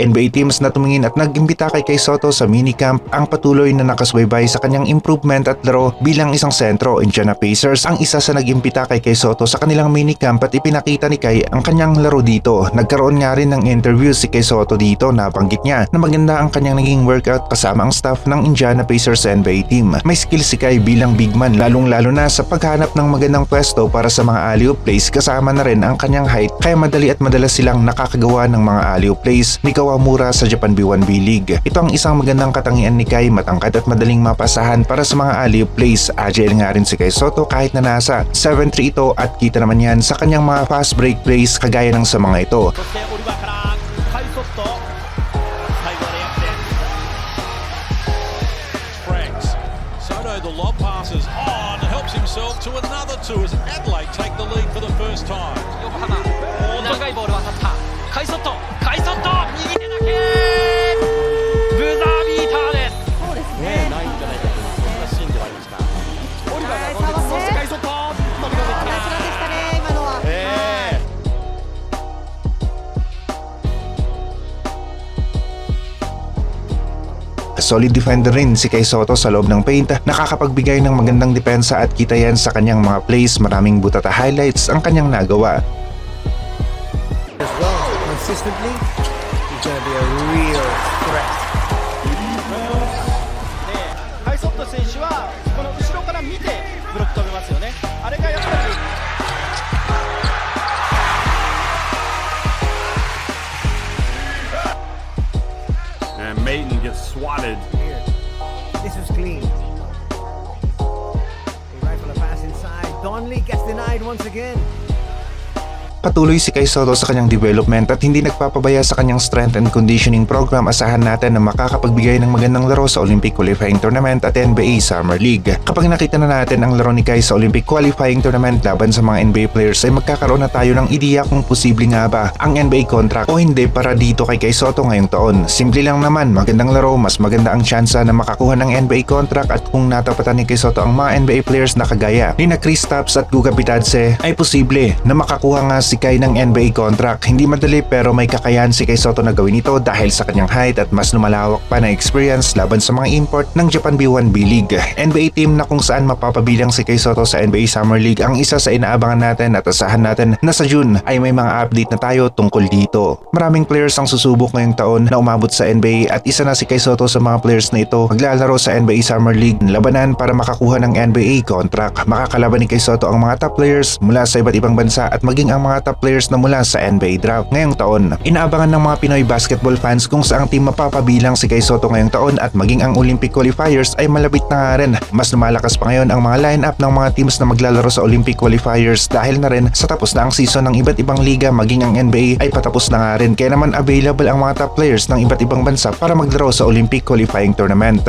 NBA teams na tumingin at nag-imbita kay Kay Soto sa minicamp ang patuloy na nakasubaybay sa kanyang improvement at laro bilang isang sentro. Indiana Pacers ang isa sa nag-imbita kay Kay Soto sa kanilang minicamp at ipinakita ni Kay ang kanyang laro dito. Nagkaroon nga rin ng interview si Kay Soto dito na banggit niya na maganda ang kanyang naging workout kasama ang staff ng Indiana Pacers NBA team. May skill si Kay bilang big man lalong lalo na sa paghanap ng magandang pwesto para sa mga alley-oop plays kasama na rin ang kanyang height kaya madali at madalas silang nakakagawa ng mga alley-oop plays ni Kawamura sa Japan B1 B League. Ito ang isang magandang katangian ni Kai, matangkad at madaling mapasahan para sa mga alley plays. Agile nga rin si Kai Soto kahit na nasa 7-3 ito at kita naman yan sa kanyang mga fast break plays kagaya ng sa mga ito. the lob passes oh, on, helps himself to another two as Adelaide take the lead for the first time. Solid defender rin si Kay Soto sa loob ng paint, nakakapagbigay ng magandang depensa at kita yan sa kanyang mga plays, maraming butata highlights ang kanyang nagawa. as well consistently. He's to be a real threat. Maiden gets swatted. Here. This was clean. A rifle a pass inside. Donley gets denied once again. Patuloy si Kay Soto sa kanyang development at hindi nagpapabaya sa kanyang strength and conditioning program. Asahan natin na makakapagbigay ng magandang laro sa Olympic Qualifying Tournament at NBA Summer League. Kapag nakita na natin ang laro ni Kay sa Olympic Qualifying Tournament laban sa mga NBA players ay magkakaroon na tayo ng ideya kung posible nga ba ang NBA contract o hindi para dito kay Kay Soto ngayong taon. Simple lang naman, magandang laro, mas maganda ang tsansa na makakuha ng NBA contract at kung natapatan ni Kay Soto ang mga NBA players na kagaya ni na Chris Tapps at Guga Bitadze ay posible na makakuha nga si Kai ng NBA contract. Hindi madali pero may kakayahan si Kai Soto na gawin ito dahil sa kanyang height at mas lumalawak pa na experience laban sa mga import ng Japan B1B League. NBA team na kung saan mapapabilang si Kai Soto sa NBA Summer League ang isa sa inaabangan natin at asahan natin na sa June ay may mga update na tayo tungkol dito. Maraming players ang susubok ngayong taon na umabot sa NBA at isa na si Kai Soto sa mga players na ito maglalaro sa NBA Summer League labanan para makakuha ng NBA contract. Makakalaban ni Kai Soto ang mga top players mula sa iba't ibang bansa at maging ang mga top players na mula sa NBA draft ngayong taon. Inaabangan ng mga Pinoy basketball fans kung saang team mapapabilang si Kai Soto ngayong taon at maging ang Olympic qualifiers ay malapit na nga rin. Mas lumalakas pa ngayon ang mga lineup ng mga teams na maglalaro sa Olympic qualifiers dahil na rin sa tapos na ang season ng iba't ibang liga maging ang NBA ay patapos na nga rin kaya naman available ang mga top players ng iba't ibang bansa para maglaro sa Olympic qualifying tournament.